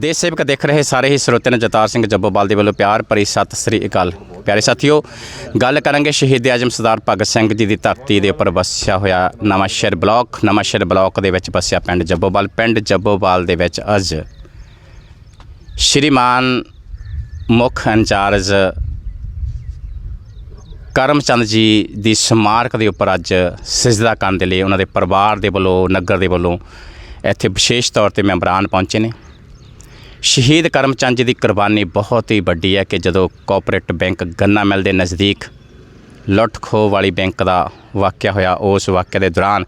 ਦੇਸ਼ ਸੇਵਕ ਦੇਖ ਰਹੇ ਸਾਰੇ ਹੀ ਸਰੋਤਿਆਂ ਨੂੰ ਜਤਾਰ ਸਿੰਘ ਜੱਬੋਵਾਲ ਦੇ ਵੱਲੋਂ ਪਿਆਰ ਭਰੀ ਸਤਿ ਸ੍ਰੀ ਅਕਾਲ। ਪਿਆਰੇ ਸਾਥੀਓ, ਗੱਲ ਕਰਾਂਗੇ ਸ਼ਹੀਦ ਆਜਮ ਸਰਦਾਰ ਭਗਤ ਸਿੰਘ ਜੀ ਦੀ ਧਰਤੀ ਦੇ ਉੱਪਰ ਵਸਿਆ ਹੋਇਆ ਨਵਾਂ ਸ਼ਹਿਰ ਬਲਾਕ। ਨਵਾਂ ਸ਼ਹਿਰ ਬਲਾਕ ਦੇ ਵਿੱਚ ਵਸਿਆ ਪਿੰਡ ਜੱਬੋਵਾਲ। ਪਿੰਡ ਜੱਬੋਵਾਲ ਦੇ ਵਿੱਚ ਅੱਜ ਸ਼੍ਰੀਮਾਨ ਮੁੱਖ ਇੰਚਾਰਜ ਕਰਮਚੰਦ ਜੀ ਦੀ ਸਮਾਰਕ ਦੇ ਉੱਪਰ ਅੱਜ ਸਜਦਾ ਕਰਨ ਦੇ ਲਈ ਉਹਨਾਂ ਦੇ ਪਰਿਵਾਰ ਦੇ ਵੱਲੋਂ, ਨਗਰ ਦੇ ਵੱਲੋਂ ਇੱਥੇ ਵਿਸ਼ੇਸ਼ ਤੌਰ ਤੇ ਮੈਂਬਰਾਨ ਪਹੁੰਚੇ ਨੇ। ਸ਼ਹੀਦ ਕਰਮਚੰਦ ਜੀ ਦੀ ਕੁਰਬਾਨੀ ਬਹੁਤ ਹੀ ਵੱਡੀ ਹੈ ਕਿ ਜਦੋਂ ਕੋਆਪਰੇਟ ਬੈਂਕ ਗੰਨਾ ਮਿਲ ਦੇ ਨਜ਼ਦੀਕ ਲੁੱਟ ਖੋਹ ਵਾਲੀ ਬੈਂਕ ਦਾ ਵਾਕਿਆ ਹੋਇਆ ਉਸ ਵਾਕਿਆ ਦੇ ਦੌਰਾਨ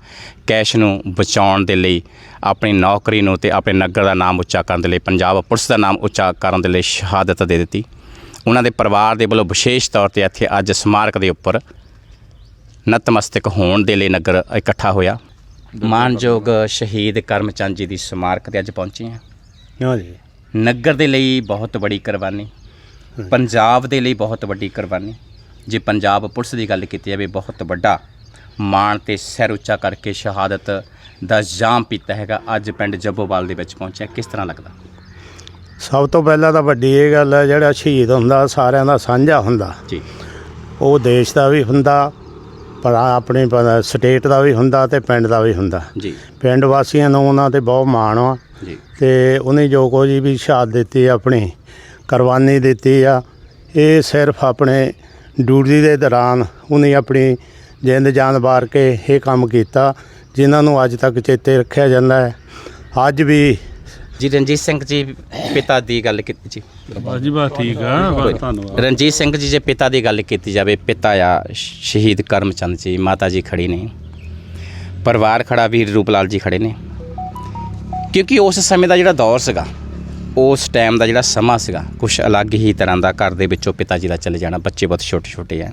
ਕੈਸ਼ ਨੂੰ ਬਚਾਉਣ ਦੇ ਲਈ ਆਪਣੀ ਨੌਕਰੀ ਨੂੰ ਤੇ ਆਪਣੇ ਨਗਰ ਦਾ ਨਾਮ ਉੱਚਾ ਕਰਨ ਦੇ ਲਈ ਪੰਜਾਬ ਪੁਲਿਸ ਦਾ ਨਾਮ ਉੱਚਾ ਕਰਨ ਦੇ ਲਈ ਸ਼ਹਾਦਤ ਦੇ ਦਿੱਤੀ। ਉਹਨਾਂ ਦੇ ਪਰਿਵਾਰ ਦੇ ਵੱਲੋਂ ਵਿਸ਼ੇਸ਼ ਤੌਰ ਤੇ ਇੱਥੇ ਅੱਜ ਸਮਾਰਕ ਦੇ ਉੱਪਰ ਨਤਮਸਤਕ ਹੋਣ ਦੇ ਲਈ ਨਗਰ ਇਕੱਠਾ ਹੋਇਆ। ਮਾਨਯੋਗ ਸ਼ਹੀਦ ਕਰਮਚੰਦ ਜੀ ਦੀ ਸਮਾਰਕ ਤੇ ਅੱਜ ਪਹੁੰਚੇ ਹਾਂ। ਹਾਂਜੀ ਨਗਰ ਦੇ ਲਈ ਬਹੁਤ ਵੱਡੀ ਕੁਰਬਾਨੀ ਪੰਜਾਬ ਦੇ ਲਈ ਬਹੁਤ ਵੱਡੀ ਕੁਰਬਾਨੀ। ਜੇ ਪੰਜਾਬ ਪੁਲਿਸ ਦੀ ਗੱਲ ਕੀਤੀ ਜਾਵੇ ਬਹੁਤ ਵੱਡਾ। ਮਾਣ ਤੇ ਸਿਰ ਉੱਚਾ ਕਰਕੇ ਸ਼ਹਾਦਤ ਦਾ ਜਾਮ ਪੀਤਾ ਹੈਗਾ ਅੱਜ ਪਿੰਡ ਜੱਬੋਵਾਲ ਦੇ ਵਿੱਚ ਪਹੁੰਚਿਆ। ਕਿਸ ਤਰ੍ਹਾਂ ਲੱਗਦਾ? ਸਭ ਤੋਂ ਪਹਿਲਾਂ ਤਾਂ ਵੱਡੀ ਇਹ ਗੱਲ ਹੈ ਜਿਹੜਾ ਸ਼ਹੀਦ ਹੁੰਦਾ ਸਾਰਿਆਂ ਦਾ ਸਾਂਝਾ ਹੁੰਦਾ। ਜੀ। ਉਹ ਦੇਸ਼ ਦਾ ਵੀ ਹੁੰਦਾ ਪਰ ਆਪਣੇ ਸਟੇਟ ਦਾ ਵੀ ਹੁੰਦਾ ਤੇ ਪਿੰਡ ਦਾ ਵੀ ਹੁੰਦਾ। ਜੀ। ਪਿੰਡ ਵਾਸੀਆਂ ਨੂੰ ਉਹਨਾਂ ਤੇ ਬਹੁਤ ਮਾਣ ਆ ਤੇ ਉਹਨੇ ਜੋ ਕੁਝ ਵੀ ਸ਼ਹਾਦਤ ਦਿੱਤੀ ਆਪਣੀ ਕੁਰਬਾਨੀ ਦਿੱਤੀ ਆ ਇਹ ਸਿਰਫ ਆਪਣੇ ਡਿਊਟੀ ਦੇ ਦੌਰਾਨ ਉਹਨੇ ਆਪਣੀ ਜਿੰਦ ਜਾਨ ਵਾਰ ਕੇ ਇਹ ਕੰਮ ਕੀਤਾ ਜਿਨ੍ਹਾਂ ਨੂੰ ਅੱਜ ਤੱਕ ਚੇਤੇ ਰੱਖਿਆ ਜਾਂਦਾ ਹੈ। ਅੱਜ ਵੀ ਜੀ ਰਣਜੀਤ ਸਿੰਘ ਜੀ ਪਿਤਾ ਦੀ ਗੱਲ ਕੀਤੀ ਜੀ। ਬਸ ਜੀ ਬਸ ਠੀਕ ਆ ਬਸ ਧੰਨਵਾਦ। ਰਣਜੀਤ ਸਿੰਘ ਜੀ ਜੇ ਪਿਤਾ ਦੀ ਗੱਲ ਕੀਤੀ ਜਾਵੇ ਪਿਤਾ ਆ ਸ਼ਹੀਦ ਕਰਮਚੰਦ ਜੀ ਮਾਤਾ ਜੀ ਖੜੀ ਨੇ। ਪਰਿਵਾਰ ਖੜਾ ਵੀਰ ਰੂਪਲਾਲ ਜੀ ਖੜੇ ਨੇ। ਕਿਉਂਕਿ ਉਸ ਸਮੇਂ ਦਾ ਜਿਹੜਾ ਦੌਰ ਸੀਗਾ ਉਸ ਟਾਈਮ ਦਾ ਜਿਹੜਾ ਸਮਾਂ ਸੀਗਾ ਕੁਝ ਅਲੱਗ ਹੀ ਤਰ੍ਹਾਂ ਦਾ ਘਰ ਦੇ ਵਿੱਚੋਂ ਪਿਤਾ ਜੀ ਦਾ ਚਲੇ ਜਾਣਾ ਬੱਚੇ ਬਹੁਤ ਛੋਟੇ ਛੋਟੇ ਆ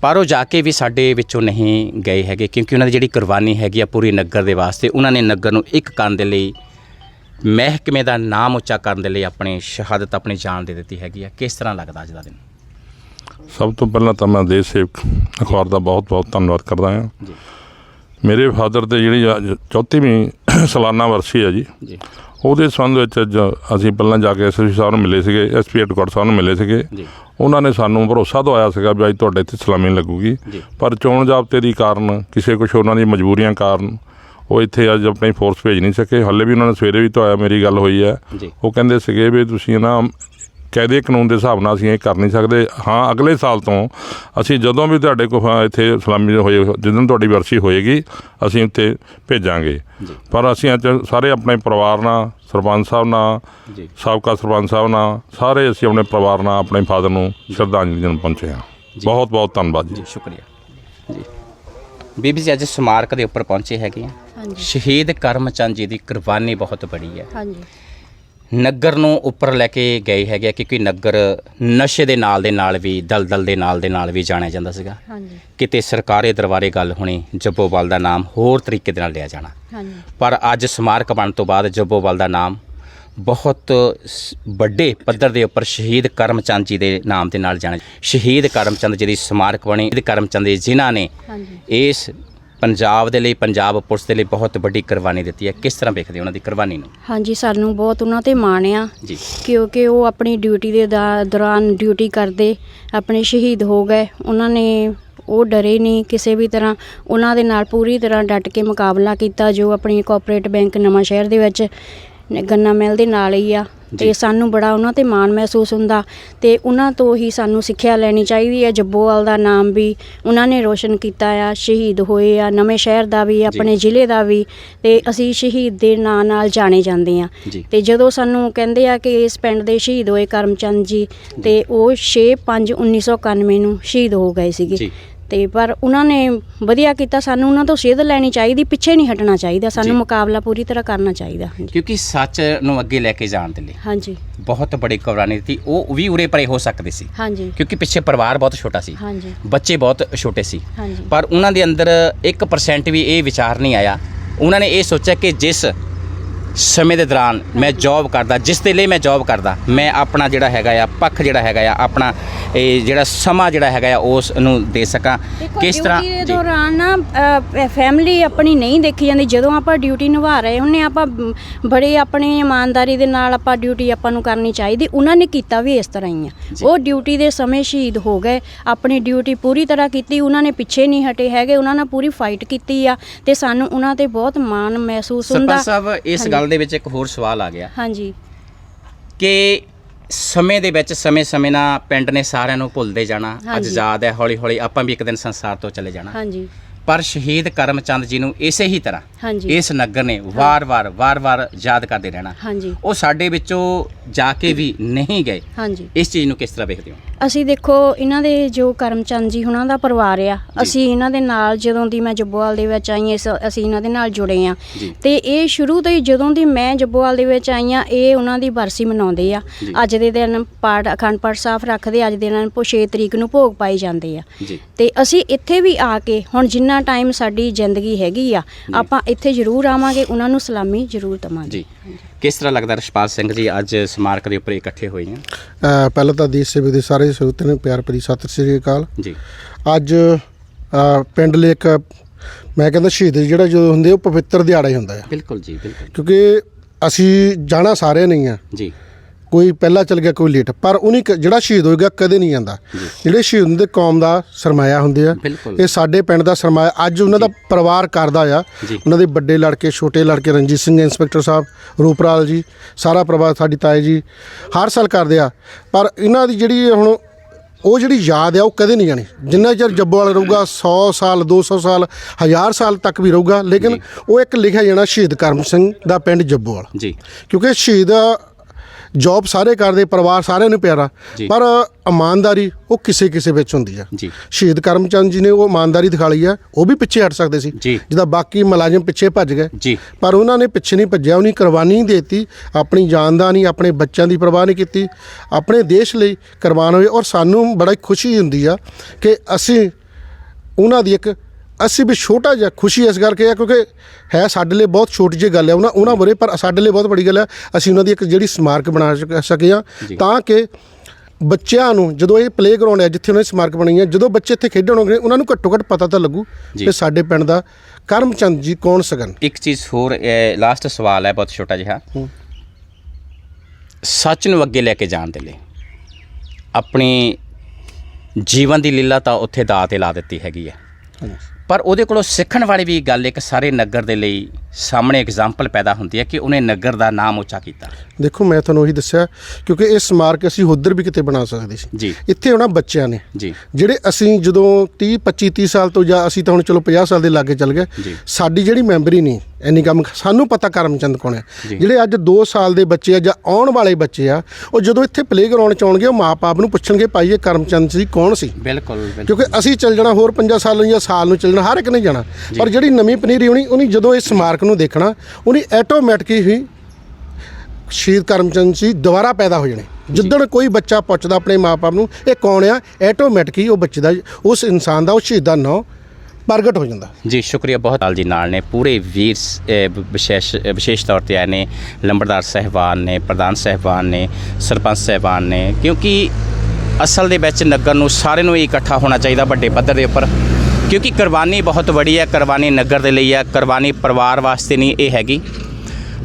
ਪਰ ਉਹ ਜਾ ਕੇ ਵੀ ਸਾਡੇ ਵਿੱਚੋਂ ਨਹੀਂ ਗਏ ਹੈਗੇ ਕਿਉਂਕਿ ਉਹਨਾਂ ਦੀ ਜਿਹੜੀ ਕੁਰਬਾਨੀ ਹੈਗੀ ਆ ਪੂਰੀ ਨਗਰ ਦੇ ਵਾਸਤੇ ਉਹਨਾਂ ਨੇ ਨਗਰ ਨੂੰ ਇੱਕ ਕਰਨ ਦੇ ਲਈ ਮਹਿਕਮੇ ਦਾ ਨਾਮ ਉੱਚਾ ਕਰਨ ਦੇ ਲਈ ਆਪਣੀ ਸ਼ਹਾਦਤ ਆਪਣੀ ਜਾਨ ਦੇ ਦਿੱਤੀ ਹੈਗੀ ਆ। ਕਿਸ ਤਰ੍ਹਾਂ ਲੱਗਦਾ ਅੱਜ ਦਾ ਦਿਨ? ਸਭ ਤੋਂ ਪਹਿਲਾਂ ਤਾਂ ਮੈਂ ਦੇਸ਼ ਸੇਵਕ ਅਖਬਾਰ ਦਾ ਬਹੁਤ ਬਹੁਤ ਧੰਨਵਾਦ ਕਰਦਾ ਹਾਂ। ਜੀ। ਮੇਰੇ ਫਾਦਰ ਦੇ ਜਿਹੜੀ 34ਵੀਂ ਸਾਲਾਨਾ ਵਰਸੀ ਹੈ ਜੀ। ਜੀ। ਉਹਦੇ ਸੰਬੰਧ ਵਿੱਚ ਅੱਜ ਅਸੀਂ ਪਹਿਲਾਂ ਜਾ ਕੇ ਐਸਐਸਪੀ ਸਾਹਿਬ ਨੂੰ ਮਿਲੇ ਸੀਗੇ ਐਸਪੀ ਹੈਡਕੁਆਟਰ ਸਾਹਿਬ ਨੂੰ ਮਿਲੇ ਸੀਗੇ। ਜੀ। ਉਹਨਾਂ ਨੇ ਸਾਨੂੰ ਭਰੋਸਾ ਦਵਾਇਆ ਸੀਗਾ ਵੀ ਅੱਜ ਤੁਹਾਡੇ ਇੱਥੇ ਸਲਾਮੀ ਲੱਗੂਗੀ। ਪਰ ਚੋਣ ਜ਼ਾਬਤੇ ਦੀ ਕਾਰਨ ਕਿਸੇ ਕੁਛ ਉਹਨਾਂ ਦੀ ਮਜਬੂਰੀਆਂ ਕਾਰਨ ਉਹ ਇੱਥੇ ਅੱਜ ਆਪਣੀ ਫੋਰਸ ਭੇਜ ਨਹੀਂ ਸਕੇ। ਹੱਲੇ ਵੀ ਉਹਨਾਂ ਨੇ ਸਵੇਰੇ ਵੀ ਧੋਇਆ ਮੇਰੀ ਗੱਲ ਹੋਈ ਹੈ। ਉਹ ਕਹਿੰਦੇ ਸੀਗੇ ਵੀ ਤੁਸੀਂ ਨਾ ਕਾਇਦੇ ਕਾਨੂੰਨ ਦੇ ਹਿਸਾਬ ਨਾਲ ਅਸੀਂ ਇਹ ਕਰ ਨਹੀਂ ਸਕਦੇ। ਹਾਂ ਅਗਲੇ ਸਾਲ ਤੋਂ ਅਸੀਂ ਜਦੋਂ ਵੀ ਤੁਹਾਡੇ ਕੋਲ ਹਾਂ ਇੱਥੇ ਸਲਾਮੀ ਹੋਏ ਜਦੋਂ ਤੁਹਾਡੀ ਵਰਸੀ ਹੋਏਗੀ ਅਸੀਂ ਉੱਥੇ ਭੇਜਾਂਗੇ। ਪਰ ਅਸੀਂ ਅੱਜ ਸਾਰੇ ਆਪਣੇ ਪਰਿਵਾਰ ਨਾਲ ਸਰਪੰਚ ਸਾਹਿਬ ਨਾਲ ਜੀ। ਸਾਬਕਾ ਸਰਪੰਚ ਸਾਹਿਬ ਨਾਲ ਸਾਰੇ ਅਸੀਂ ਆਪਣੇ ਪਰਿਵਾਰ ਨਾਲ ਆਪਣੇ ਫਾਦਰ ਨੂੰ ਸ਼ਰਧਾਂਜਲੀ ਦੇਣ ਪਹੁੰਚੇ ਹਾਂ। ਬਹੁਤ ਬਹੁਤ ਧੰਨਵਾਦ ਜੀ। ਜੀ ਸ਼ੁਕਰੀਆ। ਜੀ। ਬੀਬੀ ਜੀ ਅੱਜ ਸਮਾਰਕ ਦੇ ਉੱਪਰ ਪਹੁੰਚੇ ਹੈਗੇ ਆ। ਹਾਂਜੀ। ਸ਼ਹੀਦ ਕਰਮਚੰਦ ਜੀ ਦੀ ਕੁਰਬਾਨੀ ਬਹੁਤ ਬੜੀ ਹੈ। ਹਾਂਜੀ। ਨਗਰ ਨੂੰ ਉੱਪਰ ਲੈ ਕੇ ਗਏ ਹੈਗੇ ਆ ਕਿਉਂਕਿ ਨਗਰ ਨਸ਼ੇ ਦੇ ਨਾਲ ਦੇ ਨਾਲ ਵੀ ਦਲਦਲ ਦੇ ਨਾਲ ਦੇ ਨਾਲ ਵੀ ਜਾਣਿਆ ਜਾਂਦਾ ਸੀਗਾ। ਹਾਂਜੀ। ਕਿਤੇ ਸਰਕਾਰੀ ਦਰਬਾਰੇ ਗੱਲ ਹੋਣੀ ਜੱਬੋਵਾਲ ਦਾ ਨਾਮ ਹੋਰ ਤਰੀਕੇ ਦੇ ਨਾਲ ਲਿਆ ਜਾਣਾ। ਹਾਂਜੀ। ਪਰ ਅੱਜ ਸਮਾਰਕ ਬਣ ਤੋਂ ਬਾਅਦ ਜੱਬੋਵਾਲ ਦਾ ਨਾਮ ਬਹੁਤ ਸ- ਵੱਡੇ ਪੱਧਰ ਦੇ ਉੱਪਰ ਸ਼ਹੀਦ ਕਰਮਚੰਦ ਜੀ ਦੇ ਨਾਮ ਦੇ ਨਾਲ ਜਾਣਿਆ ਸ਼ਹੀਦ ਕਰਮਚੰਦ ਜੀ ਦੀ ਸਮਾਰਕ ਬਣੀ ਸ਼ਹੀਦ ਕਰਮਚੰਦ ਜੀ ਜਿਨ੍ਹਾਂ ਨੇ ਹਾਂਜੀ। ਇਸ ਪੰਜਾਬ ਦੇ ਲਈ ਪੰਜਾਬ ਪੁਲਿਸ ਦੇ ਲਈ ਬਹੁਤ ਵੱਡੀ ਕੁਰਬਾਨੀ ਦਿੱਤੀ ਹੈ। ਕਿਸ ਤਰ੍ਹਾਂ ਵੇਖਦੇ ਹੋ ਉਹਨਾਂ ਦੀ ਕੁਰਬਾਨੀ ਨੂੰ? ਹਾਂਜੀ ਸਾਨੂੰ ਬਹੁਤ ਉਹਨਾਂ ਤੇ ਮਾਣ ਆ ਜੀ। ਕਿਉਂਕਿ ਉਹ ਆਪਣੀ ਡਿਊਟੀ ਦੇ ਦਾ- ਦੌਰਾਨ ਡਿਊਟੀ ਕਰਦੇ ਆਪਣੇ ਸ਼ਹੀਦ ਹੋ ਗਏ। ਉਹਨਾਂ ਨੇ ਉਹ ਡਰੇ ਨਹੀਂ ਕਿਸੇ ਵੀ ਤਰ੍ਹਾਂ। ਉਹਨਾਂ ਦੇ ਨਾਲ ਪੂਰੀ ਤਰ੍ਹਾਂ ਡਟ ਕੇ ਮੁਕਾਬਲਾ ਕੀਤਾ ਜੋ ਆਪਣੀ ਕੋਆਪਰੇਟ ਬੈਂਕ ਨਵਾਂ ਸ਼ਹਿਰ ਦੇ ਵਿੱਚ ਗੰਨਾ ਮਿਲ ਦੇ ਨਾਲ ਹੀ ਆ ਤੇ ਸਾਨੂੰ ਬੜਾ ਉਹਨਾਂ ਤੇ ਮਾਣ ਮਹਿਸੂਸ ਹੁੰਦਾ ਤੇ ਉਹਨਾਂ ਤੋਂ ਹੀ ਸਾਨੂੰ ਸਿੱਖਿਆ ਲੈਣੀ ਚਾਹੀਦੀ ਹੈ। ਜੱਬੋਵਾਲ ਦਾ ਨਾਮ ਵੀ ਉਹਨਾਂ ਨੇ ਰੋਸ਼ਨ ਕੀਤਾ ਆ ਸ਼ਹੀਦ ਹੋਏ ਆ ਨਵੇਂ ਸ਼ਹਿਰ ਦਾ ਵੀ ਆਪਣੇ ਜ਼ਿਲ੍ਹੇ ਦਾ ਵੀ ਤੇ ਅਸੀਂ ਸ਼ਹੀਦ ਦੇ ਨਾਂ ਨਾਲ ਜਾਣੇ ਜਾਂਦੇ ਆ। ਤੇ ਜਦੋਂ ਸਾਨੂੰ ਕਹਿੰਦੇ ਆ ਕਿ ਇਸ ਪਿੰਡ ਦੇ ਸ਼ਹੀਦ ਹੋਏ ਕਰਮਚੰਦ ਜੀ ਤੇ ਉਹ 6/5/1991 ਨੂੰ ਸ਼ਹੀਦ ਹੋ ਗਏ ਸੀਗੇ। ਤੇ ਪਰ ਉਹਨਾਂ ਨੇ ਵਧੀਆ ਕੀਤਾ ਸਾਨੂੰ ਉਹਨਾਂ ਤੋਂ ਸੇਧ ਲੈਣੀ ਚਾਹੀਦੀ ਪਿੱਛੇ ਨਹੀਂ ਹਟਣਾ ਚਾਹੀਦਾ ਸਾਨੂੰ। ਮੁਕਾਬਲਾ ਪੂਰੀ ਤਰ੍ਹਾਂ ਕਰਨਾ ਚਾਹੀਦਾ ਹਾਂਜੀ। ਕਿਉਂਕਿ ਸੱਚ ਨੂੰ ਅੱਗੇ ਲੈ ਕੇ ਜਾਣ ਦੇ ਲਈ ਹਾਂਜੀ। ਬਹੁਤ ਬੜੀ ਕੁਰਬਾਨੀ ਦਿੱਤੀ ਉਹ ਵੀ ਉਰੇ ਪਰੇ ਹੋ ਸਕਦੇ ਸੀ। ਹਾਂਜੀ। ਕਿਉਂਕਿ ਪਿੱਛੇ ਪਰਿਵਾਰ ਬਹੁਤ ਛੋਟਾ ਸੀ ਹਾਂਜੀ। ਬੱਚੇ ਬਹੁਤ ਛੋਟੇ ਸੀ। ਹਾਂਜੀ। ਪਰ ਉਹਨਾਂ ਦੇ ਅੰਦਰ 1% ਵੀ ਇਹ ਵਿਚਾਰ ਨਹੀਂ ਆਇਆ। ਉਹਨਾਂ ਨੇ ਇਹ ਸੋਚਿਆ ਕਿ ਜਿਸ ਸਮੇਂ ਦੇ ਦੌਰਾਨ ਮੈਂ ਜੌਬ ਕਰਦਾ ਜਿਸ ਦੇ ਲਈ ਮੈਂ ਜੌਬ ਕਰਦਾ ਮੈਂ ਆਪਣਾ ਜਿਹੜਾ ਹੈਗਾ ਆ ਪੱਖ ਜਿਹੜਾ ਹੈਗਾ ਆ ਆਪਣਾ ਇਹ ਜਿਹੜਾ ਸਮਾਂ ਜਿਹੜਾ ਹੈਗਾ ਆ ਉਸ ਨੂੰ ਦੇ ਸਕਾਂ। ਕਿਸ ਤਰ੍ਹਾਂ ਡਿਊਟੀ ਦੇ ਜੀ। ਦੌਰਾਨ ਨਾ ਫੈਮਿਲੀ ਆਪਣੀ ਨਹੀਂ ਦੇਖੀ ਜਾਂਦੀ। ਜਦੋਂ ਆਪਾਂ ਡਿਊਟੀ ਨਿਭਾ ਰਹੇ ਹੁੰਨੇ ਆਪਾਂ ਬੜੇ ਆਪਣੀ ਇਮਾਨਦਾਰੀ ਦੇ ਨਾਲ ਆਪਾਂ ਡਿਊਟੀ ਆਪਾਂ ਨੂੰ ਕਰਨੀ ਚਾਹੀਦੀ। ਉਹਨਾਂ ਨੇ ਕੀਤਾ ਵੀ ਇਸ ਤਰ੍ਹਾਂ ਹੀ ਆ। ਉਹ ਡਿਊਟੀ ਦੇ ਸਮੇਂ ਸ਼ਹੀਦ ਹੋ ਗਏ। ਆਪਣੀ ਡਿਊਟੀ ਪੂਰੀ ਤਰ੍ਹਾਂ ਕੀਤੀ ਉਹਨਾਂ ਨੇ ਪਿੱਛੇ ਨਹੀਂ ਹਟੇ ਹੈਗੇ ਉਹਨਾਂ ਨੇ ਪੂਰੀ ਫਾਈਟ ਕੀਤੀ ਆ। ਤੇ ਸਾਨੂੰ ਉਹਨਾਂ ਤੇ ਬਹੁਤ ਮਾਣ ਮਹਿਸੂਸ ਹੁੰਦਾ। ਸਰਪੰਚ ਸਾਹਿਬ ਇਸ ਗੱਲ ਦੇ ਵਿੱਚ ਇੱਕ ਹੋਰ ਸਵਾਲ ਆ ਗਿਆ। ਹਾਂਜੀ। ਕਿ ਸਮੇਂ ਦੇ ਵਿੱਚ ਸਮੇਂ-ਸਮੇਂ ਨਾਲ ਪਿੰਡ ਨੇ ਸਾਰਿਆਂ ਨੂੰ ਭੁੱਲਦੇ ਜਾਣਾ ਅੱਜ। ਯਾਦ ਹੈ ਹੌਲੀ-ਹੌਲੀ ਆਪਾਂ ਵੀ ਇੱਕ ਦਿਨ ਸੰਸਾਰ ਤੋਂ ਚਲੇ ਜਾਣਾ। ਹਾਂਜੀ। ਪਰ ਸ਼ਹੀਦ ਕਰਮਚੰਦ ਜੀ ਨੂੰ ਇਸੇ ਹੀ ਤਰ੍ਹਾਂ ਹਾਂਜੀ। ਇਸ ਨਗਰ ਨੇ ਵਾਰ-ਵਾਰ ਵਾਰ-ਵਾਰ ਯਾਦ ਕਰਦੇ ਰਹਿਣਾ। ਹਾਂਜੀ। ਉਹ ਸਾਡੇ ਵਿੱਚੋਂ ਜਾ ਕੇ ਵੀ ਨਹੀਂ ਗਏ। ਹਾਂਜੀ। ਇਸ ਚੀਜ਼ ਨੂੰ ਕਿਸ ਤਰ੍ਹਾਂ ਵੇਖਦੇ ਹੋ? ਅਸੀਂ ਦੇਖੋ ਇਹਨਾਂ ਦੇ ਜੋ ਕਰਮਚੰਦ ਜੀ ਹੁਣਾਂ ਦਾ ਪਰਿਵਾਰ ਆ। ਅਸੀਂ ਇਹਨਾਂ ਦੇ ਨਾਲ ਜਦੋਂ ਦੀ ਮੈਂ ਜੱਬੋਵਾਲ ਦੇ ਵਿੱਚ ਆਈ ਇਸ ਅਸੀਂ ਇਹਨਾਂ ਦੇ ਨਾਲ ਜੁੜੇ ਆ। ਤੇ ਇਹ ਸ਼ੁਰੂ ਤੋਂ ਹੀ ਜਦੋਂ ਦੀ ਮੈਂ ਜੱਬੋਵਾਲ ਦੇ ਵਿੱਚ ਆਈ ਆ ਇਹ ਉਹਨਾਂ ਦੀ ਬਰਸੀ ਮਨਾਉਂਦੇ ਆ। ਅੱਜ ਦੇ ਦਿਨ ਪਾਠ ਅਖੰਡ ਪਾਠ ਸਾਫ਼ ਰੱਖਦੇ ਅੱਜ ਦੇ ਦਿਨ 6 ਤਰੀਕ ਨੂੰ ਭੋਗ ਪਾਈ ਜਾਂਦੇ ਆ। ਤੇ ਅਸੀਂ ਇੱਥੇ ਵੀ ਆ ਕੇ ਹੁਣ ਜਿੰਨਾ ਟਾਈਮ ਸਾਡੀ ਜ਼ਿੰਦਗੀ ਹੈਗੀ ਆ ਆਪਾਂ ਇੱਥੇ ਜ਼ਰੂਰ ਆਵਾਂਗੇ ਉਹਨਾਂ ਨੂੰ ਸਲਾਮੀ ਜ਼ਰੂਰ ਦਵਾਂਗੇ। ਜੀ। ਕਿਸ ਤਰ੍ਹਾਂ ਲੱਗਦਾ ਰਸ਼ਪਾਲ ਸਿੰਘ ਜੀ ਅੱਜ ਸਮਾਰਕ ਦੇ ਉੱਪਰ ਇਕੱਠੇ ਹੋਏ ਆ ਅ, ਪਹਿਲਾਂ ਤਾਂ ਦੇਸ਼ ਸੇਵਾ ਦੇ ਸਾਰੇ ਸਰੋਤਿਆਂ ਨੂੰ ਪਿਆਰ ਭਰੀ ਸਤਿ ਸ੍ਰੀ ਅਕਾਲ। ਜੀ। ਅੱਜ ਅ, ਪਿੰਡ ਲੇਕ ਮੈਂ ਕਹਿੰਦਾ ਸ਼ਹੀਦ ਜਿਹੜਾ ਜਦੋਂ ਹੁੰਦੇ ਉਹ ਪਵਿੱਤਰ ਦਿਹਾੜਾ ਹੀ ਹੁੰਦਾ ਹੈ ਬਿਲਕੁਲ ਜੀ ਬਿਲਕੁਲ। ਕਿਉਂਕਿ ਅਸੀਂ ਜਾਣਾ ਸਾਰੇ ਨਹੀਂ ਆ। ਜੀ। ਕੋਈ ਪਹਿਲਾਂ ਚਲ ਗਿਆ ਕੋਈ ਲੇਟ ਪਰ ਉਹਨੇ ਕ- ਜਿਹੜਾ ਸ਼ਹੀਦ ਹੋਏਗਾ ਕਦੇ ਨਹੀਂ ਜਾਂਦਾ। ਜਿਹੜੇ ਸ਼ਹੀਦ ਹੁੰਦੇ ਕੌਮ ਦਾ ਸਰਮਾਇਆ ਹੁੰਦੇ ਆ। ਬਿਲਕੁਲ। ਇਹ ਸਾਡੇ ਪਿੰਡ ਦਾ ਸਰਮਾਇਆ। ਅੱਜ ਉਹਨਾਂ ਦਾ ਪਰਿਵਾਰ ਕਰਦਾ ਆ। ਜੀ। ਉਹਨਾਂ ਦੇ ਵੱਡੇ ਲੜਕੇ ਛੋਟੇ ਲੜਕੇ ਰਣਜੀਤ ਸਿੰਘ ਇੰਸਪੈਕਟਰ ਸਾਹਿਬ ਰੂਪਰਾਲ ਜੀ ਸਾਰਾ ਪਰਿਵਾਰ ਸਾਡੀ ਤਾਏ ਜੀ ਹਰ ਸਾਲ ਕਰਦੇ ਆ। ਪਰ ਇਹਨਾਂ ਦੀ ਜਿਹੜੀ ਹੁਣ ਉਹ ਜਿਹੜੀ ਯਾਦ ਆ ਉਹ ਕਦੇ ਨਹੀਂ ਜਾਣੀ। ਜਿੰਨਾ ਚਿਰ ਜੱਬੋ ਵਾਲਾ ਰਹੂਗਾ 100 ਸਾਲ 200 ਸਾਲ 1000 ਸਾਲ ਤੱਕ ਵੀ ਰਹੂਗਾ। ਲੇਕਿਨ ਉਹ ਇੱਕ ਲਿਖਿਆ ਜਾਣਾ ਸ਼ਹੀਦ ਕਰਮ ਸਿੰਘ ਦਾ ਪਿੰਡ ਜੱਬੋ ਵਾਲਾ। ਜੀ। ਕਿਉਂਕਿ ਸ਼ਹੀਦ ਜੌਬ ਸਾਰੇ ਕਰਦੇ ਪਰਿਵਾਰ ਸਾਰਿਆਂ ਨੂੰ ਪਿਆਰਾ ਜੀ। ਪਰ ਇਮਾਨਦਾਰੀ ਉਹ ਕਿਸੇ ਕਿਸੇ ਵਿੱਚ ਹੁੰਦੀ ਆ। ਜੀ। ਸ਼ਹੀਦ ਕਰਮਚੰਦ ਜੀ ਨੇ ਉਹ ਇਮਾਨਦਾਰੀ ਦਿਖਾ ਲਈ ਆ ਉਹ ਵੀ ਪਿੱਛੇ ਹਟ ਸਕਦੇ ਸੀ। ਜੀ। ਜਿੱਦਾਂ ਬਾਕੀ ਮੁਲਾਜ਼ਮ ਪਿੱਛੇ ਭੱਜ ਗਏ। ਜੀ। ਪਰ ਉਹਨਾਂ ਨੇ ਪਿੱਛੇ ਨਹੀਂ ਭੱਜਿਆ ਉਹਨੀ ਕੁਰਬਾਨੀ ਦੇਤੀ ਆਪਣੀ ਜਾਨ ਦਾ ਨਹੀਂ ਆਪਣੇ ਬੱਚਿਆਂ ਦੀ ਪਰਵਾਹ ਨਹੀਂ ਕੀਤੀ। ਆਪਣੇ ਦੇਸ਼ ਲਈ ਕੁਰਬਾਨ ਹੋਏ ਔਰ ਸਾਨੂੰ ਬੜਾ ਖੁਸ਼ੀ ਹੁੰਦੀ ਆ ਕਿ ਅਸੀਂ ਉਹਨਾਂ ਦੀ ਇੱਕ ਅਸੀਂ ਵੀ ਛੋਟਾ ਜਿਹਾ ਖੁਸ਼ੀ ਇਸ ਕਰਕੇ ਆ ਕਿਉਂਕਿ ਹੈ ਸਾਡੇ ਲਈ ਬਹੁਤ ਛੋਟੀ ਜਿਹੀ ਗੱਲ ਹੈ ਉਹਨਾਂ ਉਹਨਾਂ ਬਾਰੇ ਪਰ ਸਾਡੇ ਲਈ ਬਹੁਤ ਵੱਡੀ ਗੱਲ ਹੈ ਅਸੀਂ ਉਹਨਾਂ ਦੀ ਇੱਕ ਜਿਹੜੀ ਸਮਾਰਕ ਬਣਾ ਸਕ- ਸਕੇ ਆ। ਤਾਂ ਕਿ ਬੱਚਿਆਂ ਨੂੰ ਜਦੋਂ ਇਹ ਪਲੇਗਰਾਉਂਡ ਹੈ ਜਿੱਥੇ ਉਹਨਾਂ ਦੀ ਸਮਾਰਕ ਬਣੀ ਹੈ ਜਦੋਂ ਬੱਚੇ ਇੱਥੇ ਖੇਡਣ ਹੋਣਗੇ ਉਹਨਾਂ ਨੂੰ ਘੱਟੋ ਘੱਟ ਪਤਾ ਤਾਂ ਲੱਗੂ। ਕਿ ਸਾਡੇ ਪਿੰਡ ਦਾ ਕਰਮਚੰਦ ਜੀ ਕੌਣ ਸਗਨ ਇੱਕ ਚੀਜ਼ ਹੋਰ ਲਾਸਟ ਸਵਾਲ ਹੈ ਬਹੁਤ ਛੋਟਾ ਜਿਹਾ। ਸੱਚ ਨੂੰ ਅੱਗੇ ਲੈ ਕੇ ਜਾਣ ਦੇ ਲਈ ਆਪਣੀ ਜੀਵਨ ਦੀ ਲੀਲਾ ਤਾਂ ਉੱਥੇ ਦਾਅ ਤੇ ਲਾ ਦਿੱਤੀ ਹੈਗੀ ਹੈ। ਪਰ ਉਹਦੇ ਕੋਲੋਂ ਸਿੱਖਣ ਵਾਲੀ ਵੀ ਗੱਲ ਇੱਕ ਸਾਰੇ ਨਗਰ ਦੇ ਲਈ ਸਾਹਮਣੇ ਐਗਜ਼ਾਮਪਲ ਪੈਦਾ ਹੁੰਦੀ ਹੈ ਕਿ ਉਹਨੇ ਨਗਰ ਦਾ ਨਾਮ ਉੱਚਾ ਕੀਤਾ। ਦੇਖੋ ਮੈਂ ਤੁਹਾਨੂੰ ਉਹੀ ਦੱਸਿਆ ਕਿਉਂਕਿ ਇਹ ਸਮਾਰਕ ਅਸੀਂ ਉਧਰ ਵੀ ਕਿਤੇ ਬਣਾ ਸਕਦੇ ਸੀ। ਜੀ। ਇੱਥੇ ਹੋਣਾ ਬੱਚਿਆਂ ਨੇ। ਜੀ। ਜਿਹੜੇ ਅਸੀਂ ਜਦੋਂ 30 25 30 ਸਾਲ ਤੋਂ ਜਾਂ ਅਸੀਂ ਤਾਂ ਹੁਣ ਚਲੋ 50 ਸਾਲ ਦੇ ਲਾਗੇ ਚੱਲ ਗਏ। ਸਾਡੀ ਜਿਹੜੀ ਮੈਮਰੀ ਨਹੀਂ ਇੰਨੀ ਕੰਮ ਸਾਨੂੰ ਪਤਾ ਕਰਮਚੰਦ ਕੌਣ ਹੈ। ਜਿਹੜੇ ਅੱਜ 2 ਸਾਲ ਦੇ ਬੱਚੇ ਆ ਜਾਂ ਆਉਣ ਵਾਲੇ ਬੱਚੇ ਆ ਉਹ ਜਦੋਂ ਇੱਥੇ ਪਲੇਗਰਾਉਂਡ ਚ ਆਉਣਗੇ ਉਹ ਮਾਪੇ ਨੂੰ ਪੁੱਛਣਗੇ ਭਾਈ ਇਹ ਕਰਮਚੰਦ ਸੀ ਕੌਣ ਸੀ? ਬਿਲਕੁਲ ਕਿਉਂਕਿ ਅਸੀਂ ਚੱਲ ਜਾਣਾ ਹੋਰ 50 ਸਾਲ ਜਾਂ ਸਾਲ ਨੂੰ ਚੱਲ ਜਾਣਾ ਹਰ ਇੱਕ ਨੇ ਜਾਣਾ। ਪਰ ਜਿਹੜੀ ਨਵੀਂ ਪਨੀਰੀ ਹੋਣੀ ਉਹਨੇ ਜਦੋਂ ਇਸ ਸਮਾਰਕ ਨੂੰ ਦੇਖਣਾ ਉਹਨੇ ਆਟੋਮੈਟਿਕ ਹੀ ਸ਼ਹੀਦ ਕਰਮਚੰਦ ਜੀ ਦੁਬਾਰਾ ਪੈਦਾ ਹੋ ਜਾਣੇ। ਜਿੱਦਣ ਕੋਈ ਬੱਚਾ ਪੁੱਛਦਾ ਆਪਣੇ ਮਾਪੇ ਨੂੰ ਇਹ ਕੌਣ ਆ? ਆਟੋਮੈਟਿਕ ਹੀ ਉਹ ਬੱਚੇ ਦਾ ਉਸ ਇਨਸਾਨ ਦਾ ਉਸ ਸ਼ਹੀਦ ਦਾ ਨਾਂ ਪ੍ਰਗਟ ਹੋ ਜਾਂਦਾ। ਜੀ ਸ਼ੁਕਰੀਆ ਬਹੁਤ ਹਾਲ ਜੀ ਨਾਲ ਨੇ। ਪੂਰੇ ਵੀਰ ਵਿਸ਼ੇਸ਼ ਵਿਸ਼ੇਸ਼ ਤੌਰ ਤੇ ਆਏ ਨੇ। ਲੰਬੜਦਾਰ ਸਹਿਬਾਨ ਨੇ ਪ੍ਰਧਾਨ ਸਹਿਬਾਨ ਨੇ ਸਰਪੰਚ ਸਹਿਬਾਨ ਨੇ। ਕਿਉਂਕਿ ਅਸਲ ਦੇ ਵਿੱਚ ਨਗਰ ਨੂੰ ਸਾਰੇ ਨੂੰ ਇਕੱਠਾ ਹੋਣਾ ਚਾਹੀਦਾ ਵੱਡੇ ਪੱਧਰ ਦੇ ਉੱਪਰ। ਕਿਉਂਕਿ ਕੁਰਬਾਨੀ ਬਹੁਤ ਬੜੀ ਹੈ, ਕੁਰਬਾਨੀ ਨਗਰ ਦੇ ਲਈ ਹੈ, ਕੁਰਬਾਨੀ ਪਰਿਵਾਰ ਵਾਸਤੇ ਨਹੀਂ ਇਹ ਹੈਗੀ।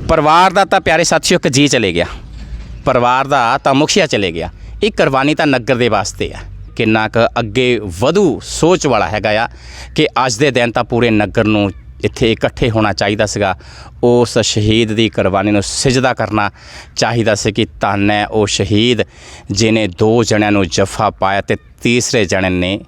ਪਰਿਵਾਰ ਦਾ ਤਾਂ ਪਿਆਰੇ ਸਾਥੀਓ, ਇੱਕ ਜੀ ਚਲੇ ਗਿਆ। ਪਰਿਵਾਰ ਦਾ ਤਾਂ ਮੁਖੀਆ ਚਲੇ ਗਿਆ। ਇਹ ਕੁਰਬਾਨੀ ਤਾਂ ਨਗਰ ਦੇ ਵਾਸਤੇ ਆ ਕਿੰਨਾ ਕੁ ਅੱਗੇ ਵਧੂ ਸੋਚ ਵਾਲਾ ਹੈਗਾ ਆ ਕਿ ਅੱਜ ਦੇ ਦਿਨ ਤਾਂ ਪੂਰੇ ਨਗਰ ਨੂੰ ਇੱਥੇ ਇਕੱਠੇ ਹੋਣਾ ਚਾਹੀਦਾ ਸੀਗਾ। ਉਸ ਸ਼ਹੀਦ ਦੀ ਕੁਰਬਾਨੀ ਨੂੰ ਸਿਜਦਾ ਕਰਨਾ ਚਾਹੀਦਾ ਸੀ ਕਿ ਧੰਨ ਹੈ ਉਹ ਸ਼ਹੀਦ ਜਿਨੇ ਦੋ ਜਣਿਆਂ ਨੂੰ ਜੱਫਾ ਪਾਇਆ ਤੇ ਤੀਸਰੇ ਜਣੇ ਨੇ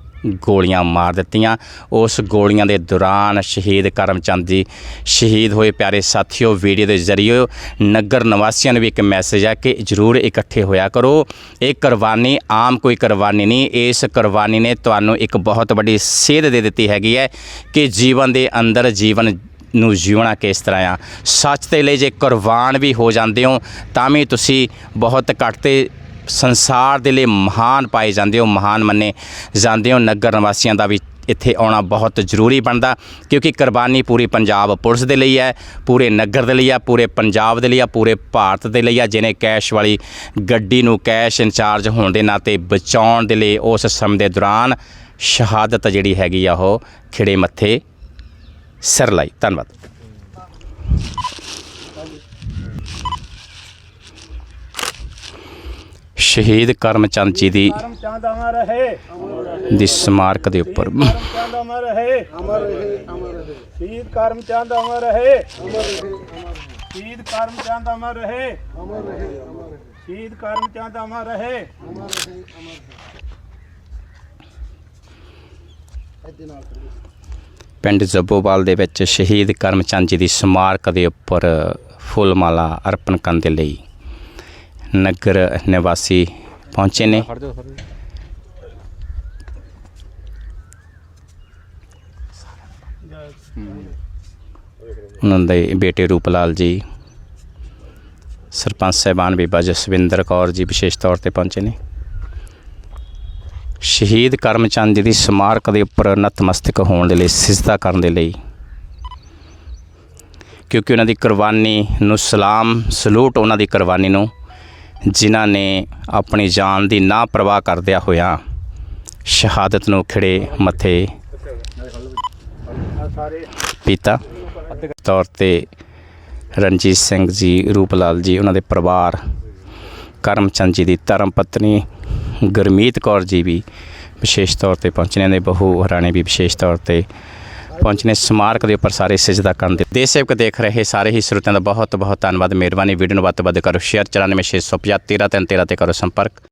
ਗੋਲੀਆਂ ਮਾਰ ਦਿੱਤੀਆਂ। ਉਸ ਗੋਲੀਆਂ ਦੇ ਦੌਰਾਨ ਸ਼ਹੀਦ ਕਰਮਚੰਦ ਜੀ ਸ਼ਹੀਦ ਹੋਏ ਪਿਆਰੇ ਸਾਥੀਓ ਵੀਡੀਓ ਦੇ ਜ਼ਰੀਏ ਨਗਰ ਨਿਵਾਸੀਆਂ ਨੂੰ ਵੀ ਇੱਕ ਮੈਸੇਜ ਆ ਕਿ ਜਰੂਰ ਇਕੱਠੇ ਹੋਇਆ ਕਰੋ। ਇਹ ਕੁਰਬਾਨੀ ਆਮ ਕੋਈ ਕੁਰਬਾਨੀ ਨਹੀਂ, ਇਸ ਕੁਰਬਾਨੀ ਨੇ ਤੁਹਾਨੂੰ ਇੱਕ ਬਹੁਤ ਵੱਡੀ ਸੇਧ ਦੇ ਦਿੱਤੀ ਹੈਗੀ ਹੈ ਕਿ ਜੀਵਨ ਦੇ ਅੰਦਰ ਜੀਵਨ ਨੂੰ ਜਿਉਣਾ ਕਿਸ ਤਰ੍ਹਾਂ ਆ। ਸੱਚ ਦੇ ਲਈ ਜੇ ਕੁਰਬਾਨ ਵੀ ਹੋ ਜਾਂਦੇ ਹੋ, ਤਾਂ ਵੀ ਤੁਸੀਂ ਬਹੁਤ ਘੱਟ ਤੇ ਸੰਸਾਰ ਦੇ ਲਈ ਮਹਾਨ ਪਾਏ ਜਾਂਦੇ ਹੋ, ਮਹਾਨ ਮੰਨੇ ਜਾਂਦੇ ਹੋ। ਨਗਰ ਨਿਵਾਸੀਆਂ ਦਾ ਵੀ ਇੱਥੇ ਆਉਣਾ ਬਹੁਤ ਜ਼ਰੂਰੀ ਬਣਦਾ, ਕਿਉਂਕਿ ਕੁਰਬਾਨੀ ਪੂਰੀ ਪੰਜਾਬ ਪੁਲਿਸ ਦੇ ਲਈ ਹੈ, ਪੂਰੇ ਨਗਰ ਦੇ ਲਈ ਹੈ, ਪੂਰੇ ਪੰਜਾਬ ਦੇ ਲਈ ਹੈ, ਪੂਰੇ ਭਾਰਤ ਦੇ ਲਈ ਹੈ। ਜਿਹਨੇ ਕੈਸ਼ ਵਾਲੀ ਗੱਡੀ ਨੂੰ ਕੈਸ਼ ਇੰਚਾਰਜ ਹੋਣ ਦੇ ਨਾਤੇ ਬਚਾਉਣ ਦੇ ਲਈ ਉਸ ਸਮੇਂ ਦੇ ਦੌਰਾਨ ਸ਼ਹਾਦਤ ਜਿਹੜੀ ਹੈਗੀ ਆ ਉਹ ਖਿੜੇ ਮੱਥੇ ਸਿਰ ਲਾਈ। ਧੰਨਵਾਦ। ਸ਼ਹੀਦ ਕਰਮਚੰਦ ਜੀ ਦੀ ਦੀ ਸਮਾਰਕ ਦੇ ਉੱਪਰ। ਅਮਰ ਰਹੇ। ਸ਼ਹੀਦ ਅਮਰ ਰਹੇ। ਸ਼ਹੀਦ ਅਮਰ ਰਹੇ। ਪਿੰਡ ਜ਼ੱਬੋਵਾਲ ਦੇ ਵਿੱਚ ਸ਼ਹੀਦ ਕਰਮਚੰਦ ਜੀ ਦੀ ਸਮਾਰਕ ਦੇ ਉੱਪਰ ਫੁੱਲ ਮਾਲਾ ਅਰਪਣ ਕਰਨ ਦੇ ਲਈ ਨਗਰ ਨਿਵਾਸੀ ਪਹੁੰਚੇ ਨੇ। ਉਹਨਾਂ ਦੇ ਬੇਟੇ ਰੂਪਲਾਲ ਜੀ, ਸਰਪੰਚ ਸਾਹਿਬਾਨ ਬੀਬਾ ਜਸਵਿੰਦਰ ਕੌਰ ਜੀ ਵਿਸ਼ੇਸ਼ ਤੌਰ ਤੇ ਪਹੁੰਚੇ ਨੇ। ਸ਼ਹੀਦ ਕਰਮਚੰਦ ਜੀ ਦੀ ਸਮਾਰਕ ਦੇ ਉੱਪਰ ਨਤਮਸਤਕ ਹੋਣ ਦੇ ਲਈ, ਸਿਜਦਾ ਕਰਨ ਦੇ ਲਈ। ਕਿਉਂਕਿ ਉਹਨਾਂ ਦੀ ਕੁਰਬਾਨੀ ਨੂੰ ਸਲਾਮ, ਸਲੂਟ ਉਹਨਾਂ ਦੀ ਕੁਰਬਾਨੀ ਨੂੰ ਜਿਨ੍ਹਾਂ ਨੇ ਆਪਣੀ ਜਾਨ ਦੀ ਨਾ ਪਰਵਾਹ ਕਰਦਿਆਂ ਹੋਇਆਂ ਸ਼ਹਾਦਤ ਨੂੰ ਖਿੜੇ ਮੱਥੇ ਪੀਤਾ। ਤੌਰ ਤੇ ਰਣਜੀਤ ਸਿੰਘ ਜੀ, ਰੂਪਲਾਲ ਜੀ, ਉਹਨਾਂ ਦੇ ਪਰਿਵਾਰ, ਕਰਮਚੰਦ ਜੀ ਦੀ ਧਰਮ ਪਤਨੀ, ਗੁਰਮੀਤ ਕੌਰ ਜੀ ਵੀ ਵਿਸ਼ੇਸ਼ ਤੌਰ ਤੇ ਪਹੁੰਚਣੇ ਨੇ। ਬਹੂ ਹਰਾਣੇ ਵੀ ਵਿਸ਼ੇਸ਼ ਤੌਰ ਤੇ ਪਹੁੰਚਣੇ ਸਮਾਰਕ ਦੇ ਉੱਪਰ ਸਾਰੇ ਸਿਜਦਾ ਕਰਨ ਦੇ ਦੇਸ਼ ਸੇਵਕ ਦੇਖ ਰਹੇ ਸਾਰੇ ਹੀ ਸਰੋਤਿਆਂ ਦਾ ਬਹੁਤ ਬਹੁਤ ਧੰਨਵਾਦ। ਮਿਹਰਬਾਨੀ। ਵੀਡੀਓ ਨੂੰ ਵੱਧ ਤੋਂ ਵੱਧ ਕਰੋ। ਸ਼ੇਅਰ 94675 13 ਤੇ ਕਰੋ ਸੰਪਰਕ।